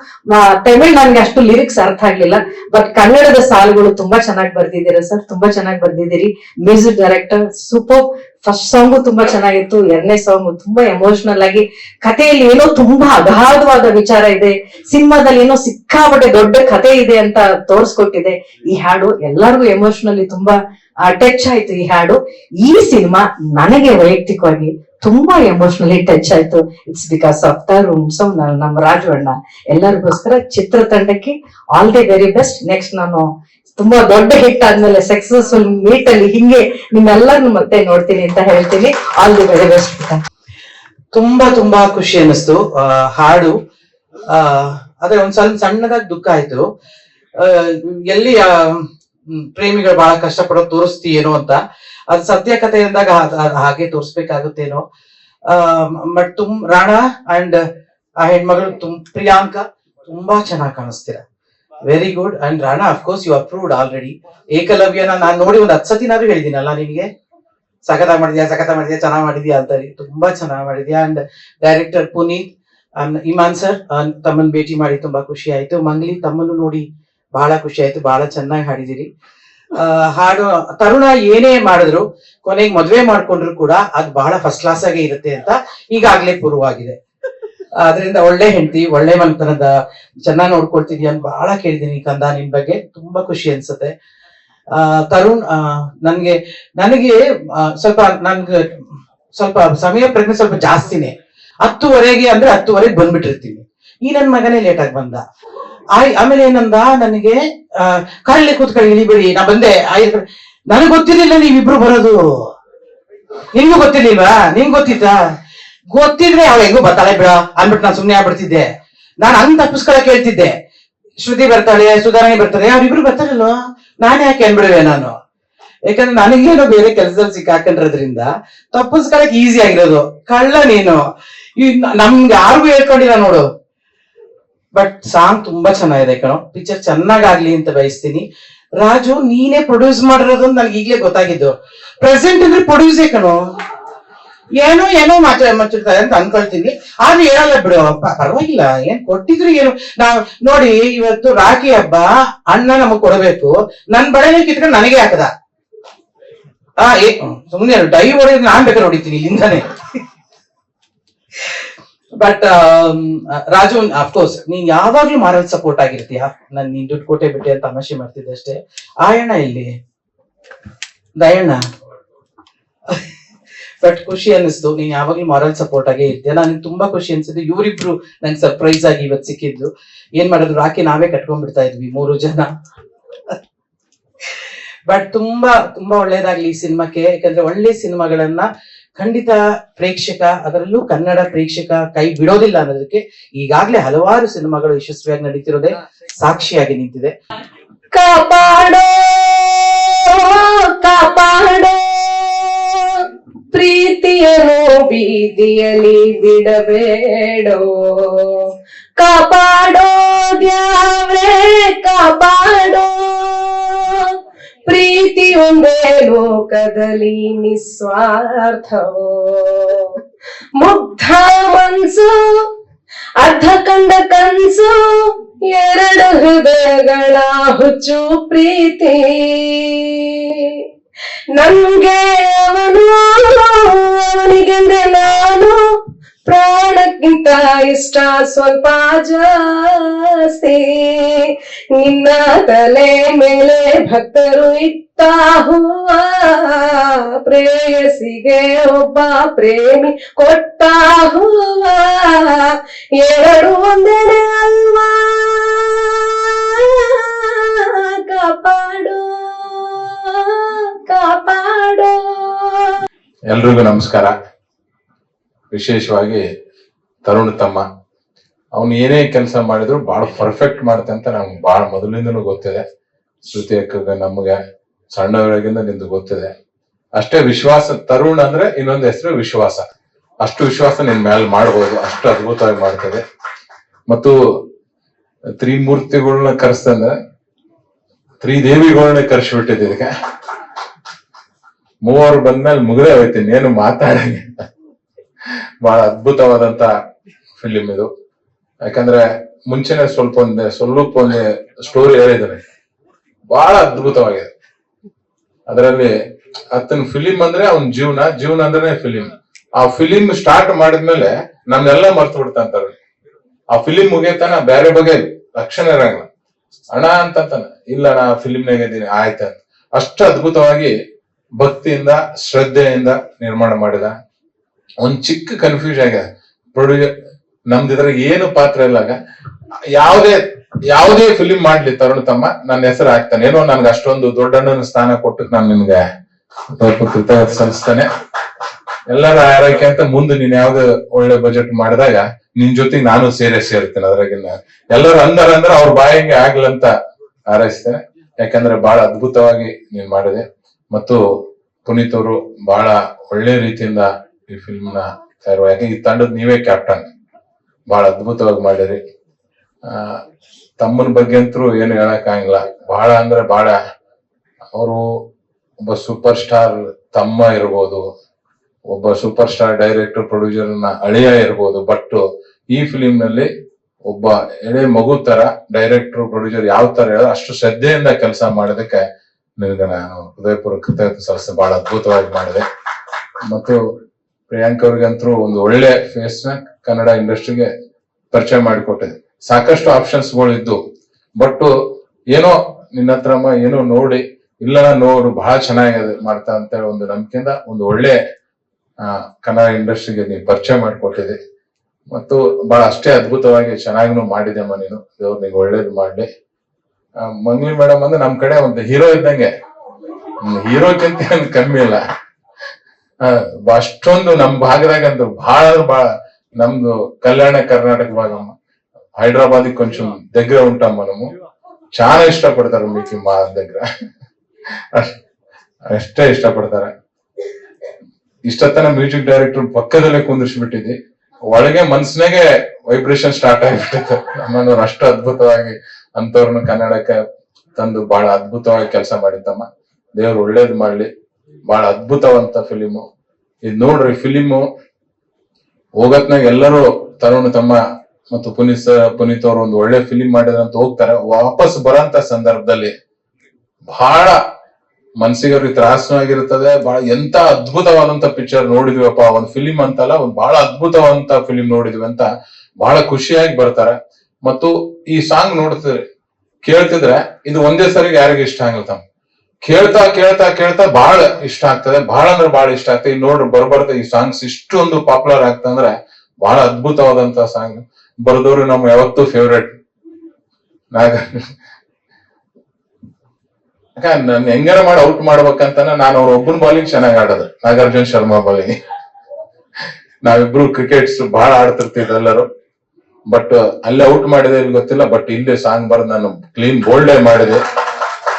ತಮಿಳ್ ನನ್ಗೆ ಅಷ್ಟು ಲಿರಿಕ್ಸ್ ಅರ್ಥ ಆಗ್ಲಿಲ್ಲ ಬಟ್ ಕನ್ನಡದ ಸಾಲುಗಳು ತುಂಬಾ ಚೆನ್ನಾಗಿ ಬರ್ದಿದ್ದೀರಾ ಸರ್? ತುಂಬಾ ಚೆನ್ನಾಗಿ ಬರ್ದಿದ್ದೀರಿ. Music director super first song ತುಂಬಾ ಚೆನ್ನಾಗಿತ್ತು, ಎರಡನೇ ಸಾಂಗ್ ತುಂಬಾ ಎಮೋಷನಲ್ ಆಗಿ ಕಥೆಯಲ್ಲಿ ಏನೋ ತುಂಬಾ ಅಗಾಧವಾದ ವಿಚಾರ ಇದೆ, ಸಿನಿಮಾದಲ್ಲಿ ಏನೋ ಸಿಕ್ಕಾಪಟ್ಟೆ ದೊಡ್ಡ ಕಥೆ ಇದೆ ಅಂತ ತೋರಿಸ್ಕೊಟ್ಟಿದೆ. ಈ ಹಾಡು ಎಲ್ಲರಿಗೂ ಎಮೋಷನಲಿ ತುಂಬಾ ಟಚ್ ಆಯ್ತು ಈ ಹಾಡು. ಈ ಸಿನಿಮಾ ನನಗೆ ವೈಯಕ್ತಿಕವಾಗಿ ತುಂಬಾ ಎಮೋಷನಲಿ ಟಚ್ ಆಯ್ತು. It's because of Tarun so ನಮ್ಮ ರಾಜು ಅಣ್ಣ. ಎಲ್ಲರಿಗೋಸ್ಕರ ಚಿತ್ರತಂಡಕ್ಕೆ all the very best next ನಾನು ತುಂಬಾ ದೊಡ್ಡ ಹಿಟ್ ಆದ್ಮೇಲೆ ಸಕ್ಸಸ್ಫುಲ್ ಮೀಟ್ ಅಲ್ಲಿ ಹಿಂಗೆ ನಿಮ್ಮೆಲ್ಲರನ್ನು ಮತ್ತೆ ನೋಡ್ತೀನಿ ಅಂತ ಹೇಳ್ತೀನಿ. ಆಲ್ ದಿ ವೆರಿ ಬೆಸ್ಟ್ ತುಂಬಾ ತುಂಬಾ ಖುಷಿ ಅನ್ನಿಸ್ತು. ಆ, ಹಾಡು. ಅದೇ ಒಂದ್ ಸ್ವಲ್ಪ ಸಣ್ಣದಾಗಿ ದುಃಖ ಆಯ್ತು. ಎಲ್ಲಿ ಪ್ರೇಮಿಗಳು ಬಹಳ ಕಷ್ಟಪಡೋದು ತೋರಿಸ್ತೀಯೇನೋ ಅಂತ. ಅದ್ ಸತ್ಯ ಕಥೆ ಅಂದಾಗ ಅದ್- ಅದ್ ಹಾಗೆ ತೋರಿಸ್ಬೇಕಾಗುತ್ತೇನೋ. ಬಟ್ ತುಮ್ ರಾಣಾ ಅಂಡ್ ಆ ಹೆಣ್ಮಗಳು ತುಮ್ ಪ್ರಿಯಾಂಕಾ ತುಂಬಾ ಚೆನ್ನಾಗಿ ಕಾಣಿಸ್ತೀರ. Very good and Rana of course you approved already ಏಕಲವ್ಯನ ನಾನು ನೋಡಿ ಒಂದ್ ಹತ್ತು ಸತಿನಾದ್ರೂ ಹೇಳಿದ್ದೀನಲ್ಲ ನಿಮಗೆ. ಸಖತ ಮಾಡಿದ್ಯಾ ಸಖತ ಮಾಡಿದ್ಯಾ, ಚೆನ್ನಾಗ್ ಮಾಡಿದ್ಯಾ ಅಂತ ತುಂಬಾ ಚೆನ್ನಾಗ್ ಮಾಡಿದ್ಯಾ. And director Puneeth Imman sir ತಮ್ಮನ್ ಭೇಟಿ ಮಾಡಿ ತುಂಬಾ ಖುಷಿ ಆಯ್ತು. ಮಂಗ್ಲಿ, ತಮ್ಮನ್ನು ನೋಡಿ ಬಹಳ ಖುಷಿ ಆಯ್ತು. ಬಹಳ ಚೆನ್ನಾಗಿ ಹಾಡಿದಿರಿ. ಹಾಡು, ತರುಣ ಏನೇ ಮಾಡಿದ್ರು, ಕೊನೆಗೆ ಮದ್ವೆ ಮಾಡ್ಕೊಂಡ್ರು ಕೂಡ ಅದ್ ಬಹಳ ಫಸ್ಟ್ ಕ್ಲಾಸ್ ಆಗೇ ಇರುತ್ತೆ ಅಂತ ಈಗಾಗ್ಲೇ ಪೂರ್ವವಾಗಿದೆ ಅದರಿಂದ ಒಳ್ಳೆ ಹೆಂಡತಿ ಒಳ್ಳೆ ಮನೆತನದ ಚೆನ್ನಾಗಿ ನೋಡ್ಕೊಳ್ತಿದ್ಯಾ ಅಂತ ಬಹಳ ಕೇಳಿದೀನಿ ಕಂದ ನಿನ್ ಬಗ್ಗೆ. ತುಂಬಾ ಖುಷಿ ಅನ್ಸುತ್ತೆ. ಆ ತರುಣ್ ನನ್ಗೆ ನನಗೆ ಸ್ವಲ್ಪ ನನ್ಗೆ ಸ್ವಲ್ಪ ಸಮಯ ಪ್ರಜ್ಞೆ ಸ್ವಲ್ಪ ಜಾಸ್ತಿನೇ. ಹತ್ತುವರೆಗೆ ಅಂದ್ರೆ ಹತ್ತುವರೆಗೆ ಬಂದ್ಬಿಟ್ಟಿರ್ತೀನಿ. ಈ ನನ್ ಮಗನೇ ಲೇಟ್ ಆಗಿ ಬಂದ. ಆಯ್ ಆಮೇಲೆ ಏನಂದ ನನಗೆ ಆ, ಕಳ್ಳಿ ಕೂತ್ಕೊಳ್ಳಿ ಇಳಿಬೇಡಿ ನಾ ಬಂದೆ. ನನಗೆ ಗೊತ್ತಿರ್ಲಿಲ್ಲ ನೀವಿಬ್ರು ಬರೋದು. ನಿನ್ಗೂ ಗೊತ್ತಿರ್ಲಿಲ್ವಾ? ನಿಂಗ್ ಗೊತ್ತಿತ್ತಾ? ಗೊತ್ತಿದ್ರೆ ಅವಳು ಹೆಂಗೋ ಬರ್ತಾಳೆ ಬಿಡ, ಅಂದ್ಬಿಟ್ಟು ನಾನು ಸುಮ್ನೆ ಆಗ್ಬಿಡ್ತಿದ್ದೆ. ನಾನು ಹಂಗ್ ತಪ್ಪಿಸ್ಕೊಳಕ್ ಕೇಳ್ತಿದ್ದೆ. ಶ್ರುತಿ ಬರ್ತಾಳೆ, ಸುಧಾರಣೆ ಬರ್ತಾರೆ ಅವ್ರಿಬ್ರು ಬರ್ತಾರಲ್ವ? ನಾನು ಯಾಕೆ ಅನ್ಬಿಡುವೆ ನಾನು? ಯಾಕಂದ್ರೆ ನನಗೇನೋ ಬೇರೆ ಕೆಲಸದಲ್ಲಿ ಸಿಕ್ಕಾಕೊಂಡಿರೋದ್ರಿಂದ ತಪ್ಪಿಸ್ಕೊಳಕ್ ಈಸಿ ಆಗಿರೋದು. ಕಳ್ಳ ನೀನು. ಈ ನಮ್ಗೆ ಯಾರಿಗೂ ಹೇಳ್ಕೊಂಡಿಲ್ಲ ನೋಡು. ಬಟ್ ಸಾಂಗ್ ತುಂಬಾ ಚೆನ್ನಾಗಿದೆ ಕಣೋ. ಪಿಕ್ಚರ್ ಚೆನ್ನಾಗಾಗ್ಲಿ ಅಂತ ಬಯಸ್ತೀನಿ. ರಾಜು, ನೀನೇ ಪ್ರೊಡ್ಯೂಸ್ ಮಾಡಿರೋದು ನನ್ಗೆ ಈಗಲೇ ಗೊತ್ತಾಗಿದ್ದು. ಪ್ರೆಸೆಂಟ್ ಅಂದ್ರೆ ಪ್ರೊಡ್ಯೂಸೇ ಕಣೋ. ಏನೋ ಏನೋ ಮಾತ್ರ ಮಾಡ್ತಿರ್ತಾರೆ ಅಂತ ಅನ್ಕೊಳ್ತೀನಿ. ಆದ್ರೆ ಹೇಳಲ್ಲ ಬಿಡು ಪರವಾಗಿಲ್ಲ. ಏನ್ ಕೊಟ್ಟಿದ್ರು ಏನು? ನಾವ್ ನೋಡಿ, ಇವತ್ತು ರಾಖಿ ಹಬ್ಬ ಅಣ್ಣ ನಮಗ್ ಕೊಡಬೇಕು. ನನ್ ಬಡನೆ ಕಿತ್ಕೊಂಡು ನನಗೆ ಹಾಕದ. ಆ, ಏ, ಸುಮ್ನೆ ಡೈ ಹೊಡೆದ್ರೆ ನಾನ್ ಬೇಕಾದ್ರೆ ಹೊಡಿತೀನಿ ಇಲ್ಲಿಂದಾನೆ. ಬಟ್ ರಾಜು ಅಫ್ಕೋರ್ಸ್ ನೀನ್ ಯಾವಾಗ್ಲೂ ಮಾರಲ್ ಸಪೋರ್ಟ್ ಆಗಿರ್ತೀಯ. ನನ್ ನೀನ್ ದುಡ್ಡು ಕೊಟ್ಟೆ ಬಿಟ್ಟೆ ಅಂತ ತಮಾಷೆ ಮಾಡ್ತಿದ್ದೆ ಅಷ್ಟೇ. ಆಯಣ್ಣ ಇಲ್ಲಿ ದಯಣ್ಣ? ಬಟ್ ಖುಷಿ ಅನ್ನಿಸ್ತು. ನೀನ್ ಯಾವಾಗ್ಲೂ ಮಾರಲ್ ಸಪೋರ್ಟ್ ಆಗೇ ಇರ್ತೀಯ. ನನಗೆ ತುಂಬಾ ಖುಷಿ ಅನ್ಸಿದ್ದು. ಇವರಿಬ್ರು ನಂಗೆ ಸರ್ಪ್ರೈಸ್ ಆಗಿ ಇವತ್ತು ಸಿಕ್ಕಿದ್ದು. ಏನ್ ಮಾಡಿದ್ರು? ರಾಕಿ ನಾವೇ ಕಟ್ಕೊಂಡ್ಬಿಡ್ತಾ ಇದ್ವಿ ಮೂರು ಜನ. ಬಟ್ ತುಂಬಾ ತುಂಬಾ ಒಳ್ಳೇದಾಗ್ಲಿ ಈ ಸಿನಿಮಾಕ್ಕೆ. ಯಾಕಂದ್ರೆ ಒಳ್ಳೆ ಸಿನಿಮಾಗಳನ್ನ ಖಂಡಿತ ಪ್ರೇಕ್ಷಕ ಅದರಲ್ಲೂ ಕನ್ನಡ ಪ್ರೇಕ್ಷಕ ಕೈ ಬಿಡೋದಿಲ್ಲ ಅನ್ನೋದಕ್ಕೆ ಈಗಾಗ್ಲೇ ಹಲವಾರು ಸಿನಿಮಾಗಳು ಯಶಸ್ವಿಯಾಗಿ ನಡೀತಿರೋದೇ ಸಾಕ್ಷಿಯಾಗಿ ನಿಂತಿದೆ. ಕಾಪಾಡೋ! ಪ್ರೀತಿಯನ್ನು ಬೀದಿಯಲ್ಲಿ ಬಿಡಬೇಡೋ ಕಾಪಾಡೋ ದ್ಯಾವ್ರೆ, ಕಾಪಾಡೋ. ಪ್ರೀತಿ ಒಂದೇ ಲೋಕದಲ್ಲಿ ನಿಸ್ವಾರ್ಥವೋ. ಮುಗ್ಧ ಮನ್ಸು, ಅರ್ಧ ಕಂಡ ಕನ್ಸು, ಎರಡು ಹೃದಯಗಳ ಹುಚ್ಚು ಪ್ರೀತಿ. ನನ್ಗೆ ಅವನು ಅವನಿಗೆಂದೆ ನಾನು ಪ್ರಾಣಕ್ಕಿಂತ ಇಷ್ಟ ಸ್ವಲ್ಪ ಜಾಸ್ತಿ. ನಿನ್ನ ತಲೆ ಮೇಲೆ ಭಕ್ತರು ಇಟ್ಟ ಹೂವ ಪ್ರೇಯಸಿಗೆ ಒಬ್ಬ ಪ್ರೇಮಿ ಕೊಟ್ಟ ಹೂವ ಎರಡು ಒಂದೆಡೆ ಅಲ್ವಾ? ಕಾಪಾಡು ಎಲ್ರಿಗೂ ನಮಸ್ಕಾರ. ವಿಶೇಷವಾಗಿ ತರುಣ್ ತಮ್ಮ. ಅವನು ಏನೇ ಕೆಲಸ ಮಾಡಿದ್ರು ಬಹಳ ಪರ್ಫೆಕ್ಟ್ ಮಾಡುತ್ತೆ ಅಂತ ನಮ್ಗೆ ಬಹಳ ಮೊದಲಿಂದನು ಗೊತ್ತಿದೆ. ಶ್ರುತಿ ನಮಗೆ ನಮ್ಗೆ, ಸಣ್ಣವರಾಗಿಂದ ನಿಂದು ಗೊತ್ತಿದೆ. ಅಷ್ಟೇ ವಿಶ್ವಾಸ, ತರುಣ್ ಅಂದ್ರೆ ಇನ್ನೊಂದು ಹೆಸರು ವಿಶ್ವಾಸ. ಅಷ್ಟು ವಿಶ್ವಾಸ ನಿನ್ ಮೇಲೆ ಮಾಡ್ಬೋದು, ಅಷ್ಟು ಅದ್ಭುತವಾಗಿ ಮಾಡ್ತದೆ. ಮತ್ತು ತ್ರಿಮೂರ್ತಿಗಳನ್ನ ಕರೆಸ್ತಂದ್ರೆ ತ್ರಿದೇವಿಗಳನ್ನ ಕರ್ಸ್ಬಿಟ್ಟಿದ್ದು ಇದಕ್ಕೆ. ಮೂವರು ಬಂದ್ಮೇಲೆ ಮುಗ್ದೇ ಹೋಯ್ತೀನಿ, ಏನು ಮಾತಾಡಂಗೆ ಬಹಳ ಅದ್ಭುತವಾದಂತ ಫಿಲಿಮ್ ಇದು. ಯಾಕಂದ್ರೆ ಮುಂಚೆನೆ ಸ್ವಲ್ಪ ಒಂದು, ಸ್ವಲ್ಪ ಒಂದೇ ಸ್ಟೋರಿ ಹೇಳಿದ್ದಾರೆ. ಬಹಳ ಅದ್ಭುತವಾಗಿದೆ. ಅದರಲ್ಲಿ ಅತನ ಫಿಲಿಮ್ ಅಂದ್ರೆ ಅವನ ಜೀವನ ಜೀವನ ಅಂದ್ರೆ ಫಿಲಿಮ್ ಆ ಫಿಲಿಮ್ ಸ್ಟಾರ್ಟ್ ಮಾಡಿದ್ಮೇಲೆ ನಮ್ನೆಲ್ಲ ಮರ್ತು ಬಿಡ್ತಂತಾರ ಆ ಫಿಲಿಮ್ ಮುಗಿಯತನ ಬೇರೆ ಬಗ್ಗೆ ಲಕ್ಷಣ ಇರಂಗಿಲ್ಲ. ಅಣ್ಣ ಅಂತ ಇಲ್ಲ ನಾ ಫಿಲಿಂನಾಗ ಇದೀನಿ ಆಯ್ತಂತ ಅಷ್ಟು ಅದ್ಭುತವಾಗಿ ಭಕ್ತಿಯಿಂದ, ಶ್ರದ್ಧೆಯಿಂದ ನಿರ್ಮಾಣ ಮಾಡಿದ. ಒಂದ್ ಚಿಕ್ಕ ಕನ್ಫ್ಯೂಷನ್ ಆಗ ಪ್ರೊಡ್ಯೂಸರ್ ನಮ್ದಿದ್ರಾಗ ಏನು ಪಾತ್ರ ಇಲ್ಲಾಗ ಯಾವುದೇ ಯಾವುದೇ ಫಿಲಿಂ ಮಾಡ್ಲಿ ತರುಣ್ ತಮ್ಮ ನನ್ನ ಹೆಸರು ಹಾಕ್ತಾನೆ. ಏನೋ ನನ್ಗೆ ಅಷ್ಟೊಂದು ದೊಡ್ಡಣ್ಣನ ಸ್ಥಾನ ಕೊಟ್ಟು ನಾನು ಸ್ವಲ್ಪ ಕೃತಜ್ಞತೆ ಸಲ್ಲಿಸ್ತಾನೆ. ಎಲ್ಲರ ಆರೈಕೆ ಅಂತ ಮುಂದೆ ನೀನ್ ಯಾವ್ದು ಒಳ್ಳೆ ಬಜೆಟ್ ಮಾಡಿದಾಗ ನಿನ್ ಜೊತೆಗೆ ನಾನು ಸೇರೇ ಸೇರ್ತೇನೆ ಅದ್ರಾಗಿನ ಎಲ್ಲರೂ ಅಂದಾರ ಅಂದ್ರೆ ಅವ್ರ ಬಾಯಿಗೆ ಆಗ್ಲಂತ ಆರೈಸ್ತೇನೆ ಯಾಕಂದ್ರೆ ಬಹಳ ಅದ್ಭುತವಾಗಿ ನೀನ್ ಮಾಡಿದೆ. ಮತ್ತು ಪುನೀತ್ ಅವರು ಬಹಳ ಒಳ್ಳೆ ರೀತಿಯಿಂದ ಈ ಫಿಲ್ಮ್ನ ಯಾಕೆ ಈ ತಂಡದ ನೀವೇ ಕ್ಯಾಪ್ಟನ್ ಬಹಳ ಅದ್ಭುತವಾಗಿ ಮಾಡಿರಿ. ತಮ್ಮನ ಬಗ್ಗೆ ಅಂತೂ ಏನು ಹೇಳಕ್ ಆಗಿಲ್ಲ ಬಹಳ ಅಂದ್ರೆ ಬಹಳ. ಅವರು ಒಬ್ಬ ಸೂಪರ್ ಸ್ಟಾರ್ ತಮ್ಮ ಇರ್ಬೋದು. ಒಬ್ಬ ಸೂಪರ್ ಸ್ಟಾರ್ ಡೈರೆಕ್ಟರ್ ಪ್ರೊಡ್ಯೂಸರ್ನ ಅಳಿಯ ಇರ್ಬೋದು. ಬಟ್ ಈ ಫಿಲಿಮ್ನಲ್ಲಿ ಒಬ್ಬ ಎಳೆ ಮಗು ತರ ಡೈರೆಕ್ಟರ್ ಪ್ರೊಡ್ಯೂಸರ್ ಯಾವ ತರ ಹೇಳೋ ಅಷ್ಟು ಶ್ರದ್ಧೆಯಿಂದ ಕೆಲಸ ಮಾಡೋದಕ್ಕೆ ನಿನಗೆ ನಾನು ಹೃದಯಪೂರ್ವಕ ಕೃತಜ್ಞತೆ ಸಲ್ಲಿಸ ಬಹಳ ಅದ್ಭುತವಾಗಿ ಮಾಡಿದೆ. ಮತ್ತು ಪ್ರಿಯಾಂಕ್ ಅವ್ರಿಗಂತೂ ಒಂದು ಒಳ್ಳೆ ಫೇಸ್ ಕನ್ನಡ ಇಂಡಸ್ಟ್ರಿಗೆ ಪರಿಚಯ ಮಾಡಿಕೊಟ್ಟಿದೆ. ಸಾಕಷ್ಟು ಆಪ್ಷನ್ಸ್ಗಳು ಇದ್ದು ಬಟ್ ಏನೋ ನಿನ್ನ ಹತ್ರ ಏನೋ ನೋಡಿ ಇಲ್ಲ ನೋಡು, ಬಹಳ ಚೆನ್ನಾಗಿ ಮಾಡ್ತಾ ಅಂತ ಹೇಳಿ ಒಂದು ನಂಬಿಕೆಯಿಂದ ಒಂದು ಒಳ್ಳೆ ಕನ್ನಡ ಇಂಡಸ್ಟ್ರಿಗೆ ನೀವು ಪರಿಚಯ ಮಾಡಿಕೊಟ್ಟಿದೆ. ಮತ್ತು ಬಹಳ ಅಷ್ಟೇ ಅದ್ಭುತವಾಗಿ ಚೆನ್ನಾಗಿನೂ ಮಾಡಿದೆಮ್ಮ ನೀನು. ದೇವ್ರು ನಿಂಗೆ ಒಳ್ಳೇದು ಮಾಡ್ಲಿ. ಮಂಗ್ಲಿ ಮೇಡಮ್ ಅಂದ್ರೆ ನಮ್ ಕಡೆ ಒಂದು ಹೀರೋ ಇದ್ದಂಗೆ ಹೀರೋಕ್ಕಿಂತ ಏನು ಕಮ್ಮಿ ಇಲ್ಲ ಆ, ಅಷ್ಟೊಂದು ನಮ್ ಭಾಗದಾಗ ಅಂತ ಬಹಳ ಅಂದ್ರೆ ಬಹಳ ನಮ್ದು ಕಲ್ಯಾಣ ಕರ್ನಾಟಕ ಭಾಗಮ್ಮ ಹೈದ್ರಾಬಾದ್ ಕೊಂಚం దగ్గర ఉంటాం మనము చాలా ఇష్టపడతారు మీకు మా దగ్గర ಅಷ್ಟ್- ಅಷ್ಟೇ ಇಷ್ಟಪಡ್ತಾರೆ ಇಷ್ಟತನ ಮ್ಯೂಸಿಕ್ ಡೈರೆಕ್ಟರ್ ಪಕ್ಕದಲ್ಲೇ ಕುಂದಿರ್ಸ್ಬಿಟ್ಟಿದ್ದಿ ಒಳಗೆ ಮನ್ಸ್ನಾಗೆ ವೈಬ್ರೇಷನ್ ಸ್ಟಾರ್ಟ್ ಆಗಿಬಿಟ್ಟಿತ್ತು ನಮ್ಮನ್ನವ್ರು ಅಷ್ಟು ಅದ್ಭುತವಾಗಿ ಅಂತವ್ರನ್ನ ಕನ್ನಡಕ್ಕೆ ತಂದು ಬಹಳ ಅದ್ಭುತವಾಗಿ ಕೆಲಸ ಮಾಡಿದ್ದಮ್ಮ. ದೇವ್ರು ಒಳ್ಳೇದ್ ಮಾಡ್ಲಿ. ಬಹಳ ಅದ್ಭುತವಂತ ಫಿಲಿಮು. ಇದ್ ನೋಡ್ರಿ, ಫಿಲಿಮು ಹೋಗತ್ನಾಗ ಎಲ್ಲರೂ ತರುಣ್ ತಮ್ಮ ಮತ್ತು ಪುನೀತ್ ಪುನೀತ್ ಅವರು ಒಂದು ಒಳ್ಳೆ ಫಿಲಿಂ ಮಾಡಿದ್ರಂತ ಹೋಗ್ತಾರೆ. ವಾಪಸ್ ಬರಂತ ಸಂದರ್ಭದಲ್ಲಿ ಬಹಳ ಮನ್ಸಿಗೆ ಅವ್ರಿಗೆ ತ್ರಾಸನೂ ಆಗಿರ್ತದೆ ಬಹಳ ಎಂತ ಅದ್ಭುತವಾದಂತ ಪಿಕ್ಚರ್ ನೋಡಿದ್ವಿಪ್ಪ ಒಂದ್ ಫಿಲಿಂ ಅಂತಲ್ಲ, ಒಂದ್ ಬಹಳ ಅದ್ಭುತವಂತ ಫಿಲಿಂ ನೋಡಿದ್ವಿ ಅಂತ ಬಹಳ ಖುಷಿಯಾಗಿ ಬರ್ತಾರೆ. ಮತ್ತು ಈ ಸಾಂಗ್ ನೋಡ್ತಿದ್ರೆ ಕೇಳ್ತಿದ್ರೆ ಇದು ಒಂದೇ ಸರಿಗೆ ಯಾರಿಗೆ ಇಷ್ಟ ಆಗಲ್ಲ ತಮ್ಮ. ಕೇಳ್ತಾ ಕೇಳ್ತಾ ಕೇಳ್ತಾ ಬಹಳ ಇಷ್ಟ ಆಗ್ತದೆ. ಬಹಳ ಅಂದ್ರೆ ಬಹಳ ಇಷ್ಟ ಆಗ್ತದೆ. ಈಗ ನೋಡ್ರಿ ಬರ್ಬರ್ತ ಈ ಸಾಂಗ್ಸ್ ಇಷ್ಟೊಂದು ಪಾಪ್ಯುಲರ್ ಆಗ್ತಂದ್ರೆ ಬಹಳ ಅದ್ಭುತವಾದಂತ ಸಾಂಗ್. ಬರ್ದವ್ರು ನಮ್ ಯಾವತ್ತೂ ಫೇವ್ರೆಟ್ ನನ್ ಹೆಂಗಾರ ಮಾಡಿ ಔಟ್ ಮಾಡ್ಬೇಕಂತಾನೆ ನಾನು ಅವ್ರ ಒಬ್ಬನ ಬಾಲಿಂಗ್ ಚೆನ್ನಾಗಿ ಆಡೋದು. ನಾಗಾರ್ಜುನ್ ಶರ್ಮಾ ಬಾಲಿಂಗ್ ನಾವಿಬ್ರು ಕ್ರಿಕೆಟ್ಸ್ ಬಹಳ ಆಡ್ತಿರ್ತಿದ್ರು ಎಲ್ಲರೂ. ಬಟ್ ಅಲ್ಲೇ ಔಟ್ ಮಾಡಿದೆ ಇಲ್ಲಿ ಗೊತ್ತಿಲ್ಲ ಬಟ್ ಇಲ್ಲಿ ಸಾಂಗ್ ಬರೆದು ನಾನು ಕ್ಲೀನ್ ಬೋಲ್ಡೇ ಮಾಡಿದೆ.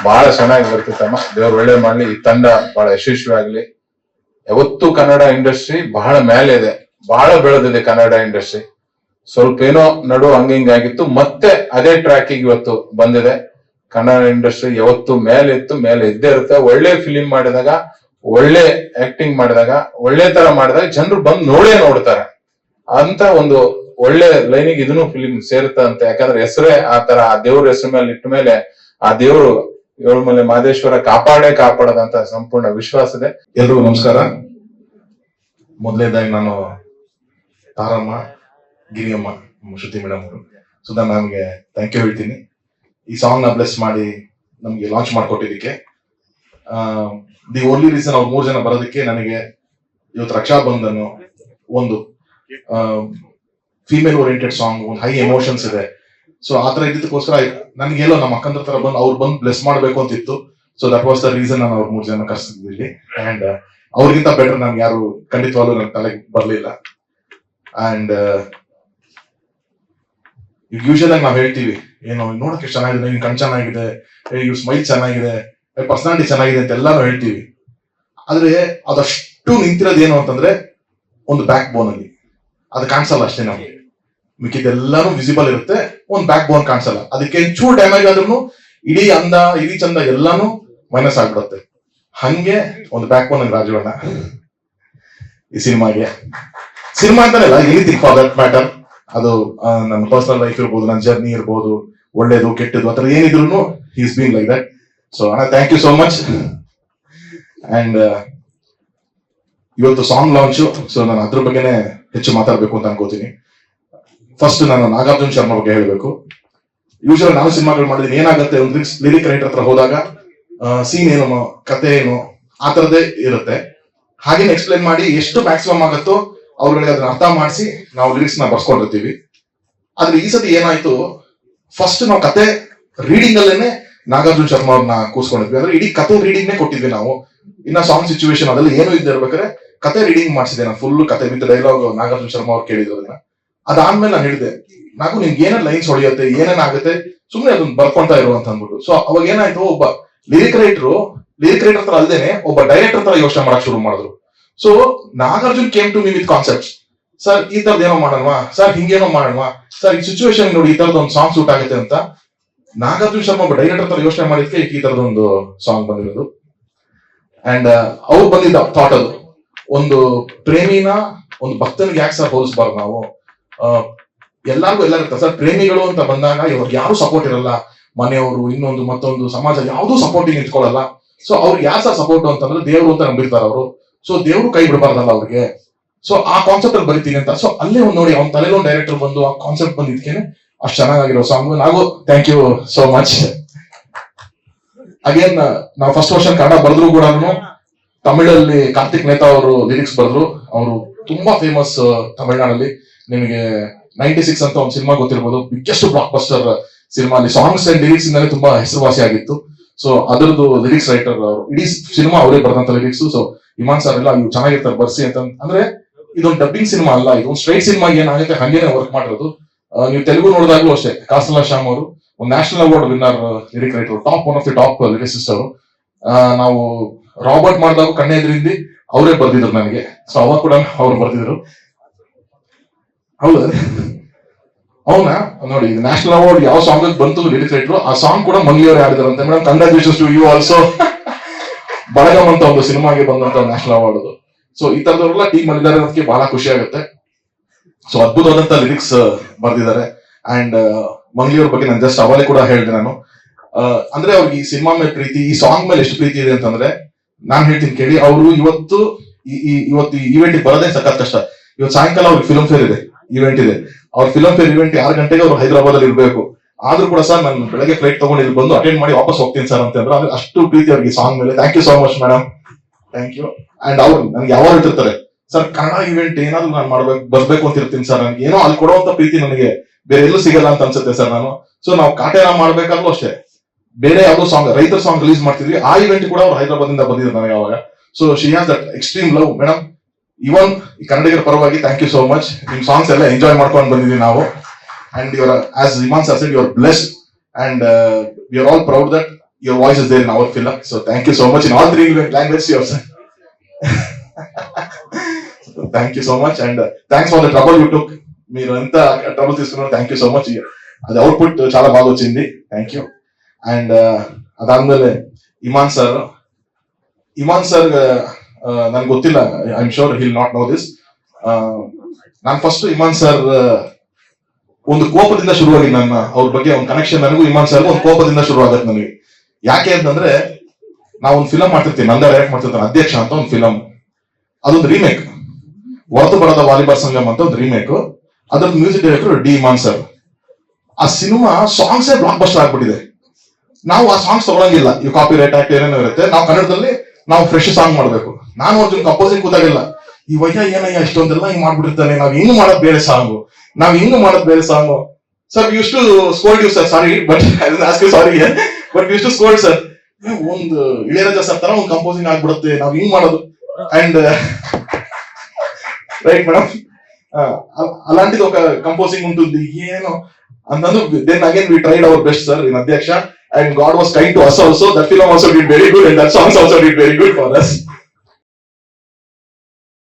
ಬಹಳ ಚೆನ್ನಾಗಿ ಬರ್ತಿತ್ತಮ್ಮ ದೇವ್ರು ಒಳ್ಳೆ ಮಾಡ್ಲಿ. ಈ ತಂಡ ಬಹಳ ಯಶಸ್ವಿ ಆಗ್ಲಿ. ಯಾವತ್ತೂ ಕನ್ನಡ ಇಂಡಸ್ಟ್ರಿ ಬಹಳ ಮೇಲೆ ಇದೆ. ಬಹಳ ಬೆಳೆದಿದೆ ಕನ್ನಡ ಇಂಡಸ್ಟ್ರಿ ಸ್ವಲ್ಪ ಏನೋ ನಡು ಹಂಗ ಆಗಿತ್ತು. ಮತ್ತೆ ಅದೇ ಟ್ರ್ಯಾಕಿಗೆ ಇವತ್ತು ಬಂದಿದೆ. ಕನ್ನಡ ಇಂಡಸ್ಟ್ರಿ ಯಾವತ್ತು ಮೇಲೆ ಇತ್ತು ಮೇಲೆ ಇದ್ದೇ ಇರುತ್ತೆ. ಒಳ್ಳೆ ಫಿಲಿಂ ಮಾಡಿದಾಗ, ಒಳ್ಳೆ ಆಕ್ಟಿಂಗ್ ಮಾಡಿದಾಗ, ಒಳ್ಳೆ ತರ ಮಾಡಿದಾಗ ಜನರು ಬಂದು ನೋಡೇ ನೋಡ್ತಾರೆ. ಅಂತ ಒಂದು ಒಳ್ಳೆ ಲೈನಿಗೆ ಇದನ್ನು ಫಿಲಿಮ್ ಸೇರುತ್ತೆ ಅಂತ. ಯಾಕಂದ್ರೆ ಹೆಸರೇ ಆ ತರ, ಆ ದೇವ್ರ ಹೆಸರು ಮೇಲೆ ಇಟ್ಟ ಮೇಲೆ ಆ ದೇವ್ರು ಏಳುಮಲೆ ಮಹದೇಶ್ವರ ಕಾಪಾಡೇ ಕಾಪಾಡದಂತ ಸಂಪೂರ್ಣ ವಿಶ್ವಾಸ ಇದೆ. ಎಲ್ರಿಗೂ ನಮಸ್ಕಾರ. ಮೊದಲನೇದಾಗಿ ನಾನು ತಾರಮ್ಮ, ಗಿರಿಯಮ್ಮ ಶ್ರುತಿ ಮೇಡಮ್ ಅವರು. ಸುಧಾ ನಮ್ಗೆ ಥ್ಯಾಂಕ್ ಯು ಹೇಳ್ತೀನಿ. ಈ ಸಾಂಗ್ನ ಬ್ಲೆಸ್ ಮಾಡಿ ನಮಗೆ ಲಾಂಚ್ ಮಾಡ್ಕೊಟ್ಟಿದ್ದಕ್ಕೆ ದಿ ಓನ್ಲಿ ರೀಸನ್ ಅವ್ರು ಮೂರು ಜನ ಬರೋದಕ್ಕೆ ನನಗೆ ಇವತ್ತು ರಕ್ಷಾ ಬಂಧನ ಒಂದು ಫೀಮೇಲ್ ಓರಿಯೆಂಟೆಡ್ ಸಾಂಗ್ ಒಂದು ಹೈ ಎಮೋಷನ್ಸ್ ಇದೆ. ಸೊ ಆ ತರ ನನ್ಗೆ ನನ್ಗೆಲ್ಲೋ ನಮ್ಮ ಅಕ್ಕಂದ್ರ ತರ ಬಂದು ಅವ್ರು ಬಂದು ಬ್ಲೆಸ್ ಮಾಡ್ಬೇಕು ಅಂತಿತ್ತು. So that was the reason ನಾನು ಅವ್ರ ಮೂರು ಜನ ಕರ್ಸಿದ್ವಿ ಅಂಡ್ ಅವ್ರಿಗಿಂತ ಬೆಟರ್ ನನ್ಗೆ ಯಾರು ಖಂಡಿತವಾಗ್ಲೂ ನನ್ನ ತಲೆಗೆ ಬರ್ಲಿಲ್ಲ. ಅಂಡ್ ಯೂಶಲ್ ಆಗಿ ನಾವ್ ಹೇಳ್ತೀವಿ, ಏನು ನೋಡಕ್ಕೆ ಚೆನ್ನಾಗಿದೆ, ನಿನ್ ಕಣ್ ಚೆನ್ನಾಗಿದೆ ಇವ್ರ ಸ್ಮೈಲ್ ಚೆನ್ನಾಗಿದೆ ಪರ್ಸನಾಲಿಟಿ ಚೆನ್ನಾಗಿದೆ ಅಂತ ಎಲ್ಲಾನು ಹೇಳ್ತೀವಿ. ಆದ್ರೆ ಅದಷ್ಟು ಏನು ಅಂತಂದ್ರೆ, ಒಂದು ಬ್ಯಾಕ್ ಬೋನ್ ಅಲ್ಲಿ. ಅದು ಕಾಣಿಸಲ್ಲ ಅಷ್ಟೇ ನಮ್ಗೆ. ಮಿಕ್ಕಿದೆಲ್ಲಾನು ವಿಸಿಬಲ್ ಇರುತ್ತೆ ಒಂದ್ ಬ್ಯಾಕ್ ಬೋನ್ ಕಾಣಿಸಲ್ಲ ಅದಕ್ಕೆ ಚೂರ್ ಡ್ಯಾಮೇಜ್ ಆದ್ರೂ ಇಡೀ ಅಂದ, ಇಡೀ ಚಂದ ಎಲ್ಲಾನು ಮೈನಸ್ ಆಗ್ಬಿಡುತ್ತೆ. ಹಂಗೆ ಒಂದು ಬ್ಯಾಕ್ ಬೋನ್ ರಾಜವಣ್ಣ ಈ ಸಿನಿಮಾಗೆ ಸಿನಿಮಾ ಅಂತಾನೆ ಅಲ್ಲ ಎನಿಥಿಂಗ್ ಫಾರ್ ದಟ್ ಮ್ಯಾಟರ್ ಅದು ನನ್ನ ಪರ್ಸನಲ್ ಲೈಫ್ ಇರ್ಬೋದು, ನನ್ನ ಜರ್ನಿ ಇರ್ಬೋದು, ಒಳ್ಳೇದು ಕೆಟ್ಟದ್ದು ಆತರ ಏನಿದ್ರು is been like that so ಅಣ್ಣ thank you so much and ಇವತ್ತು ಸಾಂಗ್ ಲಾಂಚು ಸೊ ನಾನು ಅದ್ರ ಬಗ್ಗೆನೇ ಹೆಚ್ಚು ಮಾತಾಡ್ಬೇಕು ಅಂತ ಅನ್ಕೋತೀನಿ. ಫಸ್ಟ್ ನಾನು ನಾಗಾರ್ಜುನ್ ಶರ್ಮಾ ಬಗ್ಗೆ ಹೇಳಬೇಕು. ಯೂಶಲ್ ನಾನು ಸಿನಿಮಾಗಳು ಮಾಡಿದ್ರೆ ಏನಾಗುತ್ತೆ? ಒಂದು ಲಿರಿಕ್ ರೈಟರ್ ಹತ್ರ ಹೋದಾಗ ಸೀನ್ ಏನು ಕತೆ ಏನು, ಆ ತರದೇ ಇರುತ್ತೆ. ಹಾಗೇನೆ ಎಕ್ಸ್ಪ್ಲೈನ್ ಮಾಡಿ ಎಷ್ಟು ಮ್ಯಾಕ್ಸಿಮಮ್ ಆಗುತ್ತೋ ಅವ್ರುಗಳಿಗೆ ಅದನ್ನ ಅರ್ಥ ಮಾಡಿಸಿ ನಾವು ಲಿರಿಕ್ಸ್ನ ಬರ್ಸ್ಕೊಂಡಿರ್ತೀವಿ. ಆದ್ರೆ ಈ ಸತಿ ಏನಾಯ್ತು? ಫಸ್ಟ್ ನಾವು ಕತೆ ರೀಡಿಂಗ್ ಅಲ್ಲೇನೆ ನಾಗಾರ್ಜುನ್ ಶರ್ಮಾ ಅವ್ರನ್ನ ಕೂರ್ಸ್ಕೊಂಡಿದ್ವಿ. ಅಂದ್ರೆ ಇಡೀ ಕತೆ ರೀಡಿಂಗ್ ನೇ ಕೊಟ್ಟಿದ್ವಿ ನಾವು. ಇನ್ನ ಸಾಂಗ್ ಸಿಚುವೇಶನ್ ಅದೆಲ್ಲ ಏನು ಇದ್ದೇ ಇರ್ಬೇಕಾದ್ರೆ ಕತೆ ರೀಡಿಂಗ್ ಮಾಡಿಸಿದೆ ನಾನು ಫುಲ್ ಕತೆ ವಿತ್ ಡೈಲಾಗ್ ನಾಗಾರ್ಜುನ ಶರ್ಮಾ ಅವ್ರು ಕೇಳಿದ್ರು ಅದನ್ನ. ಅದಾದ್ಮೇಲೆ ನಾನು ಹೇಳಿದೆ, ನಾಗು ನಿಮ್ಗೆ ಏನೇನ್ ಲೈನ್ಸ್ ಹೊಡೆಯುತ್ತೆ ಏನೇನಾಗುತ್ತೆ ಸುಮ್ಮನೆ ಅದನ್ನ ಬರ್ಕೊಂತಾ ಇರು ಅಂತ ಅಂದ್ಬಿಟ್ಟು. ಸೊ ಅವಾಗ ಏನಾಯ್ತು, ಒಬ್ಬ ಲಿರಿಕ್ ರೈಟರ್ ಲಿರಿಕ್ ರೈಟರ್ ತರ ಅಲ್ದೇನೆ ಒಬ್ಬ ಡೈರೆಕ್ಟರ್ ತರ ಯೋಚನೆ ಮಾಡಕ್ ಶುರು ಮಾಡಿದ್ರು. So Nagarjun came to me with concepts sir ಈ ತರದ್ ಏನೋ ಮಾಡೋಣವಾ? ಸರ್ ಹಿಂಗೇನೋ ಮಾಡೋಣವಾ? ಸರ್ ಈ ಸಿಚುವೇಶನ್ ನೋಡಿ, ಈ ತರದ ಒಂದು ಸಾಂಗ್ ಸೂಟ್ ಆಗುತ್ತೆ ಅಂತ. ನಾಗಾರ್ಜುನ್ ಶರ್ಮಾ ಒಬ್ಬ ಡೈರೆಕ್ಟರ್ ತರ ಯೋಚನೆ ಮಾಡಿದ್ಕೆ ಈ ತರದ ಒಂದು ಸಾಂಗ್ ಬಂದಿರೋದು. ಅಂಡ್ ಅವ್ರು ಬಂದಿದ್ದ ಥಾಟ್ ಅದು. ಒಂದು ಪ್ರೇಮಿನ ಒಂದು ಭಕ್ತನಿಗೆ ಯಾಕೆ ಸರ್ ಹೋಲಿಸ್ಬಾರ್ದು ನಾವು? ಎಲ್ಲಾರ್ಗು ಎಲ್ಲ ಇರುತ್ತೆ ಸರ್. ಪ್ರೇಮಿಗಳು ಅಂತ ಬಂದಾಗ ಇವಾಗ ಯಾರು ಸಪೋರ್ಟ್ ಇರಲ್ಲ. ಮನೆಯವರು, ಇನ್ನೊಂದು, ಮತ್ತೊಂದು, ಸಮಾಜ ಯಾವುದೂ ಸಪೋರ್ಟಿಂಗ್ ನಿಂತ್ಕೊಳ್ಳಲ್ಲ. ಸೊ ಅವ್ರಿಗೆ ಯಾರು ಸರ್ ಸಪೋರ್ಟ್ ಅಂತಂದ್ರೆ ದೇವ್ರು ಅಂತ ನಂಬಿರ್ತಾರ ಅವರು. ಸೊ ದೇವ್ರು ಕೈ ಬಿಡಬಾರ್ದಲ್ಲ ಅವ್ರಿಗೆ. ಸೊ ಆ ಕಾನ್ಸೆಪ್ಟ್ ಅಲ್ಲಿ ಬರಿತೀನಿ ಅಂತ. ಸೊ ಅಲ್ಲೇ ಒಂದು ನೋಡಿ, ಅವ್ನ ತಲೆಲೋ ಡೈರೆಕ್ಟರ್ ಬಂದು ಆ ಕಾನ್ಸೆಪ್ಟ್ ಬಂದಿದ್ಕೇನೆ ಅಷ್ಟು ಚೆನ್ನಾಗಿರೋ ಸಾಂಗ್ ನಾವು thank you so much again ನಾವು ಫಸ್ಟ್ ವರ್ಷನ್ ಕನ್ನಡ ಬರೆದ್ರು ಕೂಡ ತಮಿಳಲ್ಲಿ ಕಾರ್ತಿಕ್ ನೇತಾ ಅವರು ಲಿರಿಕ್ಸ್ ಬರೆದ್ರು. ಅವರು ತುಂಬಾ ಫೇಮಸ್ ತಮಿಳ್ನಾಡಲ್ಲಿ. ನಿಮಗೆ ನೈಂಟಿ ಸಿಕ್ಸ್ ಅಂತ ಒಂದು ಸಿನಿಮಾ ಗೊತ್ತಿರ್ಬೋದು. ಬಿಗ್ಗೆಸ್ಟ್ ಬ್ಲಾಕ್ ಬಸ್ಟರ್ ಸಿನಿಮಾ ಅಲ್ಲಿ ಸಾಂಗ್ಸ್ ಅಂಡ್ ಲಿರಿಕ್ಸ್ ಇಂದಾನೆ ತುಂಬಾ ಹೆಸರುವಾಸಿ ಆಗಿತ್ತು. ಸೊ ಅದರದ್ದು ಲಿರಿಕ್ಸ್ ರೈಟರ್ ಅವರು. ಇಡೀ ಸಿನಿಮಾ ಅವರೇ ಬರೆದಂತ ಲಿರಿಕ್ಸ್ ಸೊ ಇಮಾನ್ ಸರ್ ಎಲ್ಲ ಚೆನ್ನಾಗಿರ್ತಾರೆ, ಬರ್ಸಿ ಅಂತ ಅಂದ್ರೆ ಇದೊಂದು ಡಬ್ಬಿಂಗ್ ಸಿನಿಮಾ ಅಲ್ಲ, ಇದು ಸ್ಟ್ರೈಟ್ ಸಿನಿಮಾ ಏನಾಗುತ್ತೆ ಹಂಗೇನೆ ವರ್ಕ್ ಮಾಡಿರೋದು. ನೀವು ತೆಲುಗು ನೋಡಿದಾಗ್ಲೂ ಅಷ್ಟೇ ಕಾಸಲ ಶ್ಯಾಮ್ ಅವರು, ಒಂದು national award winner lyric writer top one of the top lyricist ಅವರು. ನಾವು ರಾಬರ್ಟ್ ಮಾಡಿದಾಗ ಕಣ್ಣೆ ಎದುರಿಂದ ಅವರೇ ಬರ್ತಿದ್ರು ನನಗೆ. ಸೊ ಅವಾಗ ಕೂಡ ಅವ್ರು ಬರ್ತಿದ್ರು ಹೌದು. ಅವನ, ನೋಡಿ ನ್ಯಾಷನಲ್ ಅವಾರ್ಡ್ ಯಾವ ಸಾಂಗ್ ಬಂತು ಲಿರಿಕ್ ರೈಟರ್ ಆ ಸಾಂಗ್ ಕೂಡ ಮಂಗ್ಲಿ ಅವರು ಆಡಿದಾರಂತೆ madam congratulations to you also Balagam ಅಂತ ಒಂದು ಸಿನಿಮಾಗೆ ಬಂದಂತ ನ್ಯಾಷನಲ್ ಅವಾರ್ಡ್ ಅದು. ಸೊ ಈ ತರದವ್ರೆಲ್ಲ ಟೀಮ್ ಬಂದಿದ್ದಾರೆ ಅದಕ್ಕೆ ಬಹಳ ಖುಷಿ ಆಗುತ್ತೆ. ಸೊ ಅದ್ಭುತವಾದಂತ ಲಿರಿಕ್ಸ್ ಬರ್ದಿದ್ದಾರೆ. ಅಂಡ್ ಮಂಗ್ಲಿಯವ್ರ ಬಗ್ಗೆ ನಾನು ಜಸ್ಟ್ ಅವಲೇ ಕೂಡ ಹೇಳಿದೆ ನಾನು. ಅಂದ್ರೆ ಅವ್ರಿಗೆ ಈ ಸಿನಿಮಾ ಮೇಲೆ ಪ್ರೀತಿ, ಈ ಸಾಂಗ್ ಮೇಲೆ ಎಷ್ಟು ಪ್ರೀತಿ ಇದೆ ಅಂತಂದ್ರೆ ನಾನ್ ಹೇಳ್ತೀನಿ ಕೇಳಿ, ಅವರು ಇವತ್ತು ಇವತ್ತು ಈವೆಂಟ್ ಬರೋದೇ ಸಖತ್ ಕಷ್ಟ. ಇವತ್ತು ಸಾಯಂಕಾಲ ಅವ್ರಿಗೆ ಫಿಲಂ ಫೇರ್ ಇದೆ ಇವೆಂಟ್ ಇದೆ. ಅವ್ರ ಫಿಲಂ ಫೇರ್ ಇವೆಂಟ್ ಆರು ಗಂಟೆಗೆ ಅವ್ರು ಹೈದರಾಬಾದ್ ಅಲ್ಲಿ ಇರ್ಬೇಕು. ಆದ್ರೂ ಕೂಡ ಸರ್, ನಾನು ಬೆಳಗ್ಗೆ ಫ್ಲೈಟ್ ತಗೊಂಡು ಇಲ್ಲಿ ಬಂದು ಅಟೆಂಡ್ ಮಾಡಿ ವಾಪಸ್ ಹೋಗ್ತೀನಿ ಸರ್ ಅಂತ ಅಂದ್ರೆ ಅಷ್ಟು ಪ್ರೀತಿ ಅವ್ರಿಗೆ ಸಾಂಗ್ ಮೇಲೆ. Thank you so much madam thank you and ಅವ್ರು ನನ್ಗೆ ಯಾವಾಗ ಇಟ್ಟಿರ್ತಾರೆ ಸರ್, ಕನ್ನಡ ಇವೆಂಟ್ ಏನಾದ್ರು ನಾನು ಮಾಡ್ಬೇಕು, ಬರ್ಬೇಕು ಅಂತ ಇರ್ತೀನಿ ಸರ್. ನನ್ಗೆ ಏನೋ ಅಲ್ಲಿ ಕೊಡುವಂತ ಪ್ರೀತಿ ನನಗೆ. ಬೇರೆ ಎಲ್ಲೂ ಸಿಗಲ್ಲ ಅಂತ ಅನ್ಸುತ್ತೆ ಸರ್ ನಾನು. ಸೊ ನಾವು ಕಾಟೇರ ಮಾಡ್ಬೇಕಾದ್ರೂ ಅಷ್ಟೇ. ಬೇರೆ ಯಾವ್ದೋ ಸಾಂಗ್ ರೈತರ ಸಾಂಗ್ ರಿಲೀಸ್ ಮಾಡ್ತಿದ್ವಿ ಆ ಇವೆಂಟ್ ಕೂಡ ಅವ್ರು ಹೈದರಾಬಾದ್ ಇಂದ ಬಂದಿದ್ರು ನನಗೆ ಅವಾಗ so she has that extreme love madam even ಈ ಕನ್ನಡಿಗರ ಪರವಾಗಿ ಥ್ಯಾಂಕ್ ಯು ಸೋ ಮಚ್ ನಿಮ್ ಸಾಂಗ್ಸ್ ಎಲ್ಲ ಎಂಜಾಯ್ ಮಾಡ್ಕೊಂಡು ಬಂದಿದ್ದೀವಿ ನಾವು and your as Imman sir your blessed and we are all proud that your voice is there in our film so thank you so much in all three language your sir thank you so much and thanks for the trouble you took మీరు ఎంత trouble తీసుకున్నారు thank you so much అది output చాలా బాగా వచ్చింది thank you and ಅದಾದ್ಮೇಲೆ Imman sir Imman sir ನನ್ಗೆ ಗೊತ್ತಿಲ್ಲ. I am sure he'll not know this ನಾನು ಫಸ್ಟ್ ಇಮಾನ್ ಸರ್ ಒಂದು ಕೋಪದಿಂದ ಶುರುವಾಗಿ ನನ್ನ, ಅವ್ರ ಬಗ್ಗೆ ಒಂದು ಕನೆಕ್ಷನ್ ನನಗೂ ಇಮಾನ್ ಸರ್ ಒಂದು ಕೋಪದಿಂದ ಶುರುವಾಗತ್ತೆ ನನಗೆ. ಯಾಕೆ ಅಂತಂದ್ರೆ, ನಾವು ಒಂದು ಫಿಲಂ ಮಾಡ್ತಿರ್ತೀನಿ ನಂದ ಡೈರೆಕ್ಟ್ ಮಾಡ್ತಿರ್ತಾನೆ. ಅಧ್ಯಕ್ಷ ಅಂತ ಒಂದು ಫಿಲಂ ಅದೊಂದು ರೀಮೇಕ್ ಹೊರತು ಬರದ ವಾಲಿಬಾಲ್ ಸಂಗಮ್ ಅಂತ ಒಂದು ರೀಮೇಕ್ ಅದ್ರ music director D Imman sir. ಆ ಸಿನಿಮಾ ಸಾಂಗ್ಸೇ ಬ್ಲಾಕ್ ಬಸ್ಟರ್ ಆಗ್ಬಿಟ್ಟಿದೆ. ನಾವು ಆ ಸಾಂಗ್ಸ್ ತಗೊಳಂಗಿಲ್ಲ ಈ ಕಾಪಿ ರೈಟ್ ಆಕ್ಟ್ ಏನೇನೋ ಇರುತ್ತೆ ನಾವು ಕನ್ನಡದಲ್ಲಿ ನಾವು ಫ್ರೆಶ್ ಸಾಂಗ್ ಮಾಡ್ಬೇಕು ನಾನು ಅರ್ಜುನ್ ಕಂಪೋಸಿಂಗ್ ಕೂತಾಗಿಲ್ಲ ಈ ವಯ್ಯ ಏನಯ್ಯ ಇಷ್ಟೊಂದೆಲ್ಲ ಹಿಂಗ್ ಮಾಡ್ಬಿಟ್ಟಿರ್ತಾನೆ ನಾವ್ ಹಿಂಗ್ ಮಾಡೋದ್ ಬೇರೆ ಸಾಂಗು ನಾವ್ ಹಿಂಗ್ ಮಾಡೋದ್ ಬೇರೆ song sir used to scold you sir sorry but ask sorry but used to scold sir ಒಂದು ಇಳೆಯರಾಜ ಸರ್ ತರ ಒಂದು ಕಂಪೋಸಿಂಗ್ ಆಗ್ಬಿಡುತ್ತೆ ನಾವ್ ಹಿಂಗ್ ಮಾಡೋದು ಅಂಡ್ ರೈಟ್ ಮೇಡಮ್ అలాంటిది ఒక కంపోజింగ్ ఉంటుంది ఏనో అంతందు then again we tried our best sir in అధ్యక్ష and God was kind to us also. That film also did very good, and that songs also did very good for us.